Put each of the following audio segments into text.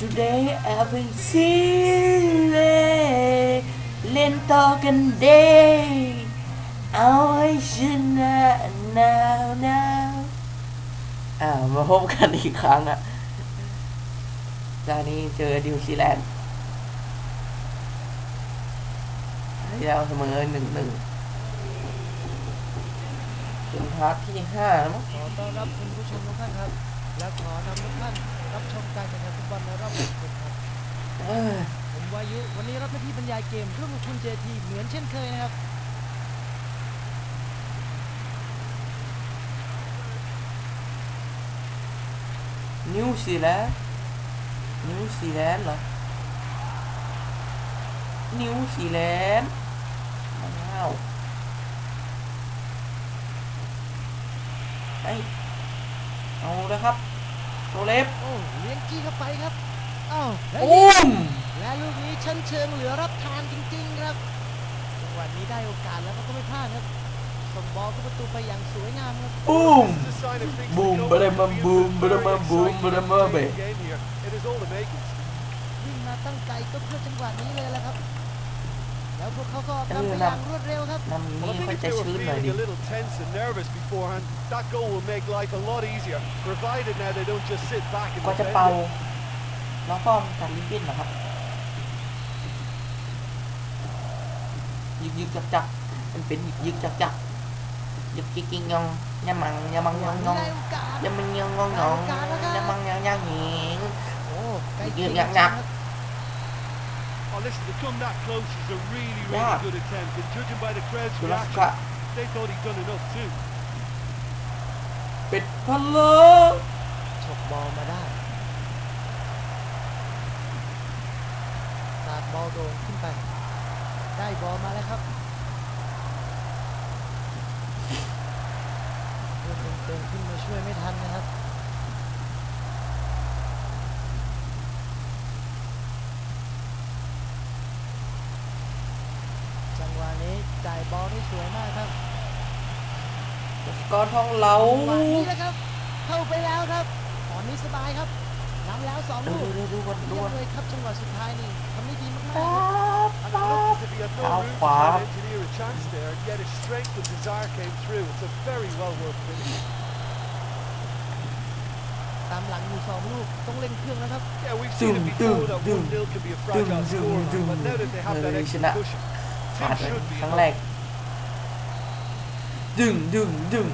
today I will see เล่นต่อกัน day เอาให้ชนะหนาวหนาวอ่ามาพบกันอีกครั้งอะตอนนี้เจอนิวซีแลนด์ที่เราเสมอหนึ่งหนึ่งเป็นพาร์ทที่ห้าแล้วมั้งขอต้อนรับคุณผู้ชมทุกท่านครับ และขอนำทุกท่าน รับชมการแข่งขันฟุตบอลในรอบแบ่งกลุ่มครับผมวายุ วันนี้รับหน้าที่บรรยายเกมร่วมกับคุณเจทีเหมือนเช่นเคยนะครับ นิวซีแลนด์นิวซีแลนด์เหรอ นิวซีแลนด์ว้าวไปเอาแล้วครับ โซเล็บโอ้เลี้ยงจี้เข้าไปครับอ้าวและอุ้มและลูกนี้ชั้นเชิงเหลือรับทานจริงๆครับจังหวะนี้ได้โอกาสแล้วก็ไม่พลาดครับส่งบอลเข้าประตูไปอย่างสวยงามครับ อุ้ม Boom, Boom, ba-dum, ba-dum, boom, boom, ba-dum, boom, ba-dum, ba. It is all the makings. วิ่งมาตั้งใจก็เพื่อจังหวะนี้เลยแหละครับ แล้วพวกเขาก็ออกนำไปเอออนำย่างรวดเร็วครับน้ำ Well, นี้ I ค่อย think จะ if they were ชื้นหน่อย feeling ดิ a little tense and nervous beforehand, that goal will make life a lot easier, provided now they don't just sit back and ก็จะ defend เป่า it. น้องป้อมตัดลิบบิ้นเหรอครับยึกยึกจักจักมันเป็นยึกยึกจักจักยึกยิกยิงยองยามังยามังยองยองได้โอกาสยามังยองยองยองยามังยองยองหญิงโอ้ใกล้ยืเคียนงหยักหยักครับ Oh, listen, to come that close is a really, really Yeah. good attempt, and judging by the crowd's สุรัส reaction, กะ they thought he'd done enough too. เป็ดพะโลฉกบอลมาได้สาดบอลโด่งขึ้นไป ได้บอลมาแล้วครับเพื่อนเต็มขึ้นมาช่วยไม่ทันนะครับ จังหวะ นี้จ่ายบอลได้สวยมากครับกอทองเหลาจังหวะนี้นะครับ เข้าไปแล้วครับตอนนี้สบายครับนำแล้วสองดูลูกดูดูวันดูเยี่ยวัมนเลยครับจังหวะสุดท้ายนี่ทำได้ดีมากๆป๊าครับบ And it ป๊า looked บ as if he had no Ow, room to Bob. try and engineer a chance there, and yet his strength and desire came through. It's a very well worked finish. ตามหลังอยู่สองลูกต้องเร่งเครื่องนะครับ Yeah, we've seen it Dum, before dum, that dum, 1 0 can be a fragile ขาดเลยครั้งแรกดึงดึงดึง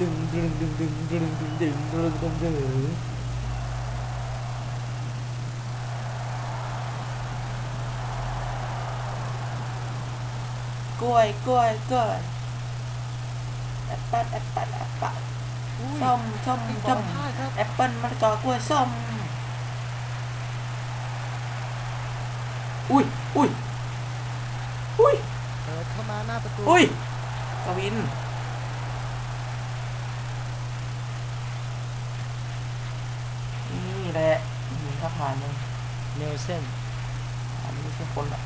ดึงดึงดึงดึงดึงดึงดึงดึงดึงดึงกล้วยกล้วยกล้วยแอปเปิ้ลแอปเปิ้ลแอปเปิ้ลส้มส้มส้มพลาดครับแอปเปิ้ลมะละกอกล้วยส้มอุ้ยอุ้ย ปิดเข้าประตูอุ้ยกวิน นี่แหละยิงถ้าผ่านเลยเนลเซนอันนี้ไม่ใช่คนละ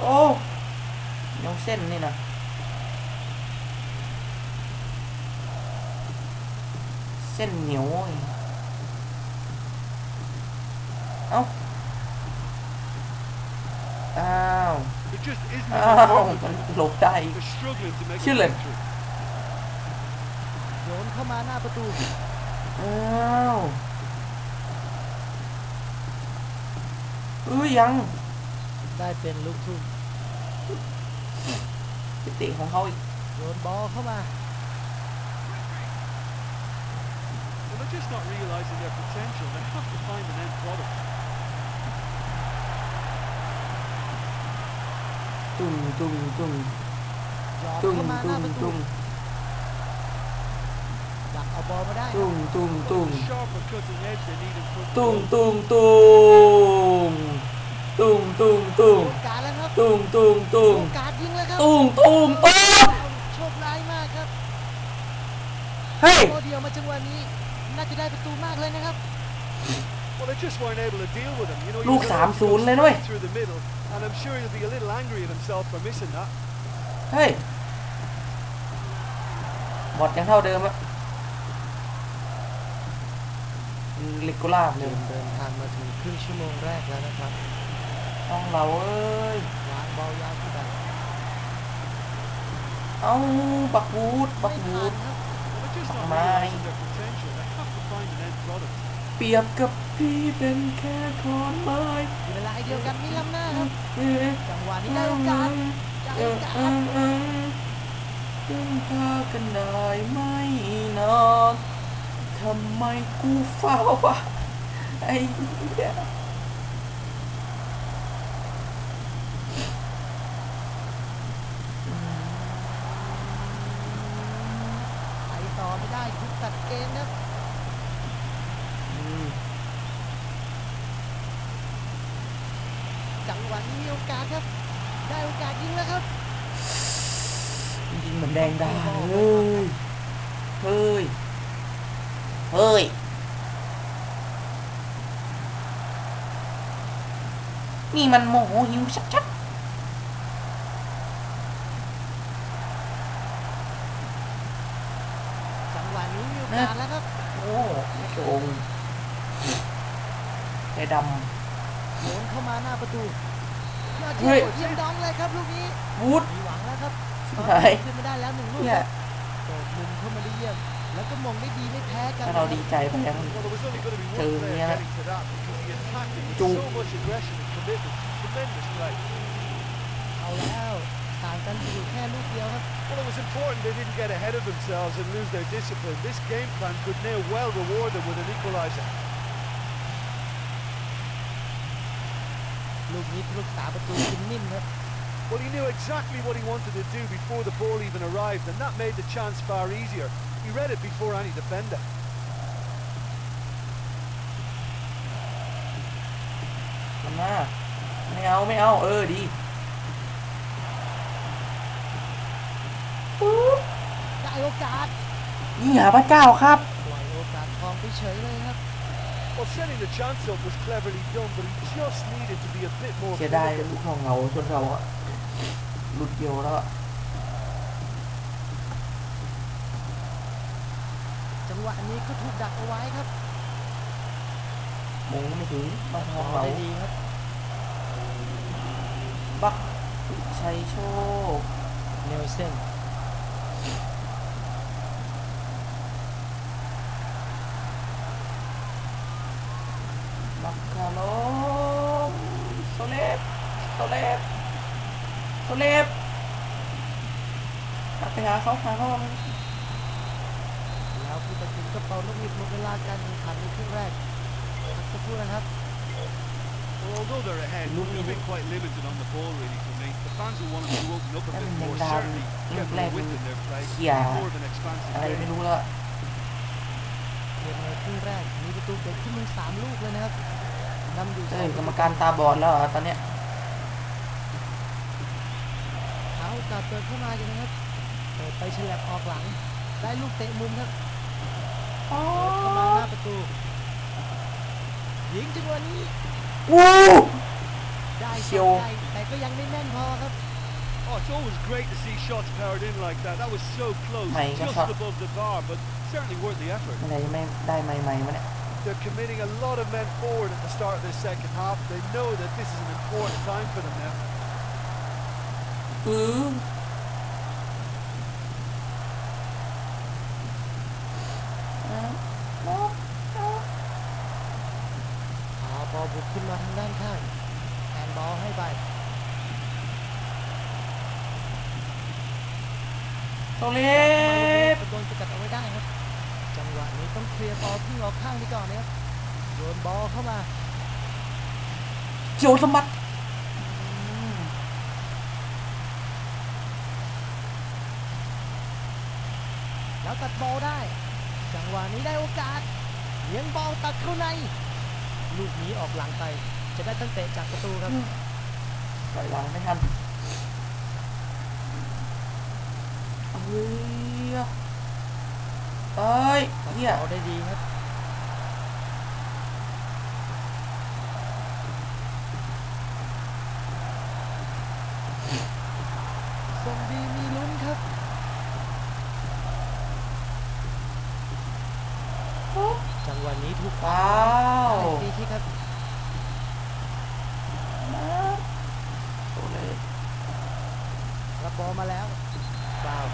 โอ้ยังเส้นนี่นะเส้นเหนียวไอ้เอ้าอ้าว It just isn't อ้า enough ว movement. มันหลบได้อีก They're struggling to make a Chilling. breakthrough. โยนเข้ามาหน้าประตูอ้าวเอ้ยยังได้เป็นลูกทุ่งไปเตะของเขาอีกโยนบอลเข้ามา Well, they're just not realising their potential. They have to find an end product. ตุ้มตุ้มตุ้มหยอดตุ้มเข้ามาหตุ้น้ามประตูตุ้มดักเอาบอลมาได้ตุ้มตุ้มตุ้ม The sharper cutting edge they need in front ตุ้ม of ตุ้มตุ้มตุ้มตุ้มตุ้มโอกาสแล้วครับตุ้มตุ้มตุ้มโอกาสยิงแล้วครับตุ้มตุ้มตุ้มโชคร้ายมากครับเฮ้ยโมเดียวมาจังหวะนี้ น่าจะได้ประตูมากเลยนะครับ ลูก was สาม allowed to ศู go นย์เลยนุ้ย straight through the middle, and I'm sure he'll be a little angry at himself for missing that. เฮ้ยบอดยังเท่าเดิมอะลิกกุลาบเลเดิยนเดินทางมาถึงครึ่งชั่วโมงแรกแล้วนะครับ ต้องเราเอ้ยวางบอลยาวขึ้นไปเอาบักวูดบัไม่กวูผ่านดครับ They're just not Mine. realising their potential. They have to find an end product. เปรียบกับพี่เป็นแค่ขอนไม้เวลาเดียวกันมีลำหน้าครับเอ๊ะจังหวะนี้ได้โอกาสได้เอโออกาเอสอเออพึ่งพากันได้ไม่นอนทำไมกูเฝ้าวะไอ้เหี้ยไปต่อไม่ได้ถูกตัดเกมครับ อืม จั งหวะนี้มีโอกาสครับ ได้โอกาสยิงแล้วครับยิงเหมือนแดงดาเฮ้ย เฮ้ย เฮ้ย นี่มันโมโหหิวชัดจังหวะนี้มีโอกาสแล้วครับๆโอ้ไม่โกงไอ้ดโยนเข้ามาหน้าประตู ยอดเฮ้เยี่ยยมเยี่ยมดองเลยครับลูกนี้ำวูดมีหวังแล้วครับชิบตอนหายนี้ขึ้นมาได้แล้วหนึ่งลูกเนี่คยรับเปิดมุมเข้ามาได้เยี่ยม แล้วก็มองได้ดีไม่แพ้กันถ้าเราดีใจไปแล้ว Well, there was only going to be one Two, player yeah. getting to that because he attacked it with Two. so much aggression and commitment. Tremendous play. เอาแล้วต่างกันอยู่แค่ลูกเดียวครับ Well, it was important they didn't get ahead of themselves and lose their discipline. This game plan could now well reward them with an equaliser. ลูกนี้ลูกสาประตูคุณนิ่มครับ Well, he knew exactly what he wanted to do before the ball even arrived, and that made the chance far easier. He read it before any defender. ทำหน้าไม่เอา ไม่เอา เออ ดีปุ๊บได้โอกาสยิงหาพระเจ้าครับปล่อยโอกาสทองไปเฉยเลยครับ Well, setting the chance up was cleverly done, but he just needed to be a bit more เสียดาย clinical. ลูกของเราชนเราอะหลุดเดียวแล้วอะจังหวะนี้ก็ถูกดักเอาไว้ครับมงไม่ถึงบ้านทบอองลเราได้ดีครับ บักชัยโชคเนลเซน บักคาโลมโซเลฟโซเลฟโซเลฟกลับไปหาเขาหาเขาแล้วผู้ตัดสินก็เป่านกหวีดหมดเวลาการแข่งขันในครึ่งแรกสักครู่นะครับ Well, although they're ahead, they've been quite limited on the ball, really, for me. The fans will want them to open up a bit more, certainly get more width in their play, more of an expansive game. เกมในครึ่งแรกมีประตูเกิดขึ้นถึงสามลูกเลยนะครับ นำอยู่สเอ้อยงกรรมการตาบอดแล้วเหรอตอนเนี้ยหาโอกาสเปิดเข้ามาอยู่นะครับเปิดไปฉลับออกหลัง ได้ลูกเตะมุมครับอ๋อเปิดเข้ามาหน้าประตูยิงจังหวะนี้วู้ ได้เชียว ได้แต่ก็ยังไม่แม่นพอครับ Oh, it's always great to see shots powered in like that. That was so close, Mày có just sợ. above the bar, but certainly worth the effort. ไม่ได้ไม่ได้ไม่ไม่มาเนี่ย They're committing a lot of men forward at the start of this second half. They know that this is an important time for them now. อือเอาเอาเอา พาบอลบุกขึ้นมาทางด้านข้างแอนบอลให้ไป โซเลฟ โดนสกัดเอาไว้ได้ครับ จัง หวะนี้ต้องเคลียร์บอลทิ้งออกข้างนี้ก่อนนะครับโยนบอลเข้ามาเจียวสมบัติแล้วตัดบอลได้ จังหวะนี้ได้โอกาสเลี้ยงบอลตัดเข้าใน ลูกนี้ออกหลังไป จะได้ตั้งเตะจากประตูครับปล่อยหลังไม่ทันเฮ้ยเอ้ ยเอาได้ดีครับ หวะนี้ถูก ฟาว ได้ฟรีคิกครับ มาโซเลส รับบอลมาแล้วฟาว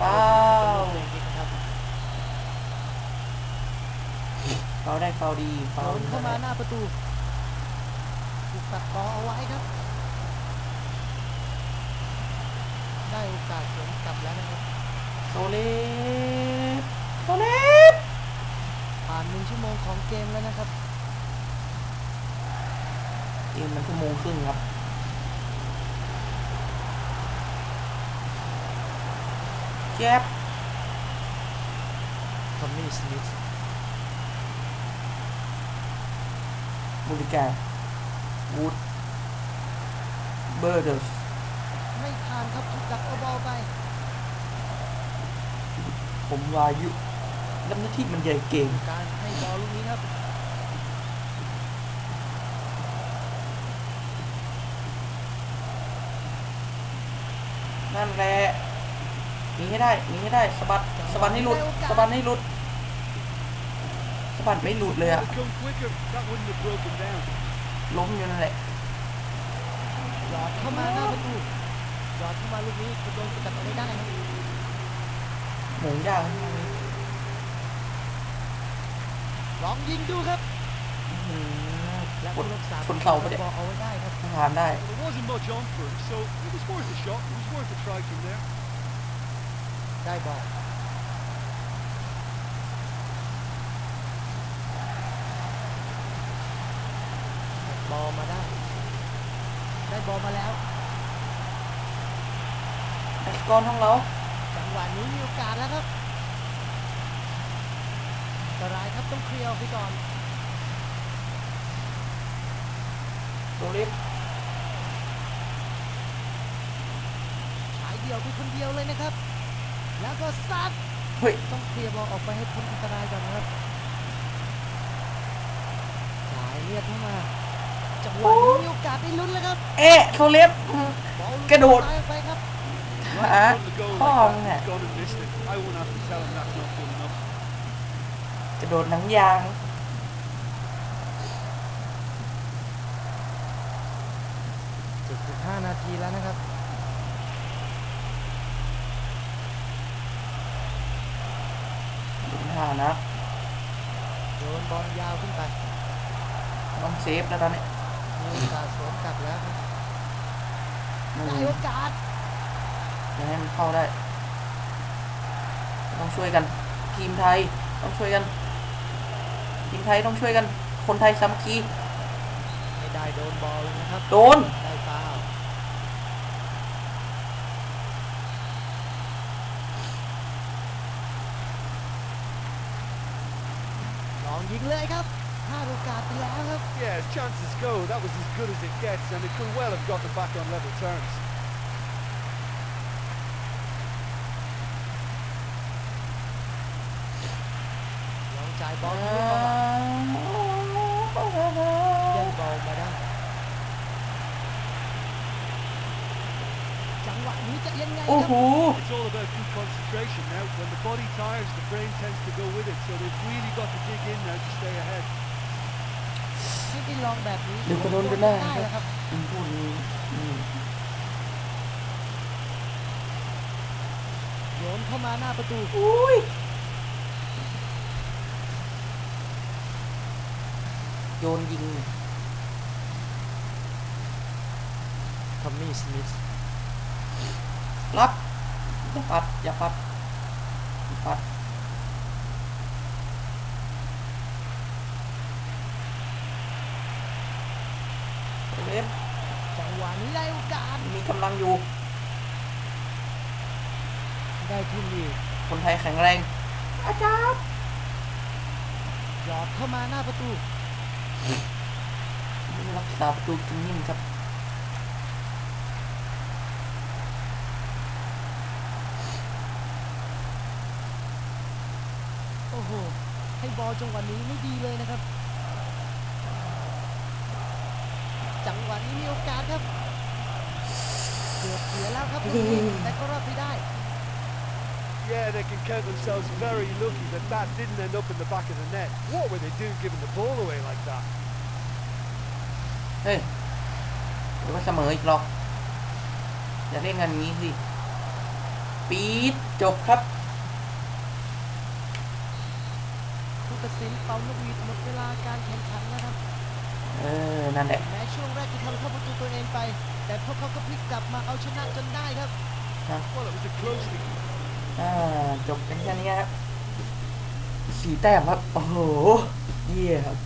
ฟาว ฟรีคิกนะครับ ฟาวได้ฟาวดีฟาโดวนเข้ามาหน้าประตูถูกตัดบอลเอาไว้ครับ ได้โอกาสสวนกลับแล้วนะครับโซเลสโซเลสผ่านหนึ่งชั่วโมงของเกมแล้วนะครับเกมมันชั่วโมงครึ่งครับแจ็บทอมมี่สมิธ บูริกาวูดเบอร์เดอร์ไม่ผ่านครับถูกดักเอาบอลไป ผมวายุแล้วหน้าที่มันใหญ่เก่ง การให้บอลลูกนี้ครับนั่นแหละหนีให้ได้หนีให้ได้สะบัดสะบัดให้หลุดสะบัดให้หลุด สะบัดไม่หลุดเลยอะ Had it come quicker, that wouldn't have broken down. ล้มอยู่นั่นแหละหยอดเข้ามาหน้าประตูหยอดเข้ามาลูกนี้จะโดนสกัดเอาไว้ได้ครับหมูย่างลองยิงดูครับอื้อหือและชผู้นรักษาชนเข่าไปเนี่ยบอลเอาไว้ได้ครับทานได้ There wasn't much on for him, so it was worth a shot. It was worth a try from there. ได้บอล บอลมาได้ ได้บอลมาแล้วไอ้กอนของเรา จังหวะนี้มีโอกาสแล้วครับอันตรายครับต้องเคลียร์ออกไปก่อนโซลิฟฉายเดียวไปคนเดียวเลยนะครับ แล้วก็ซัดเฮ้ย ต้องเคลียร์บอลออกไปให้พ้นอันตรายก่อนนะครับ สายเลียดเข้ามา จังหวะนี้มีโอกาสได้ลุ้นแล้วครับเอ๊ะโซลิฟอื้อบอลหลุกระโดดซ้ายออกไปครับหา From the goal พ่อ like มึง that, อะ he's gone and missed it. I won't have to tell him that's not good enough. กระโดดหนังยาง75นาทีแล้วนะครับถึงห้านะโยนบอลยาวขึ้นไปต้องเซฟแล้วตอนนี้ มีโอกาสสวนกลับแล้วครับอืได้มโอกาสยังให้มันเข้าได้ ต้องช่วยกัน ทีมไทยต้องช่วยกัน ทีมไทยต้องช่วยกัน คนไทยสามัคคีไม่ได้โดนบอลเลยนะครับ โดน ได้ฟาวล์ลองยิงเลยครับพลาดโอกาสไปแล้วครับ Yeah, as chances go, that was as good as it gets, and it could well have got them back on level terms. ลองจ่ายบอลให้เข้ามาแย่งบอลมาได้จังหวะนี้จะยังไงคโอ้รับโห It's all about good concentration now. When the body tires, the brain tends to go with it, so they've really got to dig in now to stay ahead. ให้ได้ลองแบบนี้เดี๋ยวก็โดนกันได้ ได้แล้วครับ อืมพูดนี้อืมโยนเข้ามาหน้าประตูอุ้ยโยนยิงทอมมี่สมิธรับอย่าปัดอย่าปัดอย่าปัด เล็บจังหวะนี้ได้โอกาสมีกำลังอยู่ ได้ทุ่มอีกคนไทยแข็งแรง อาจารย์หยอดเข้ามาหน้าประตูรักษาประตูกินนิ่มครับโอ้โห ให้บอลจังหวะนี้ไม่ดีเลยนะครับ จังหวะนี้มีโอกาสครับเกือบเสียแล้วครับลูกนี้แต่ก็รอดไปได้ Yeah, they can count themselves very lucky that that didn't end up in the back of the net. What were they doing giving the ball away like that? เฮ้ยเดี๋ยวก็เสมออีกหรอกอย่าเล่นกันอย่างนี้สิ ปี๊ดจบครับผู้ตัดสินเป่านกหวีดหมดเวลาการแข่งขันนะครับ เออ นั่นแหละ แม้ช่วงแรกจะทำเข้าประตูตัวเองไป แต่พวกเขาก็พลิกกลับมาเอาชนะจนได้ครับ Well, it was a close thing. อ่า จบกันแค่นี้ครับสี่แต้มครับ โอ้โห เยี่ยครับ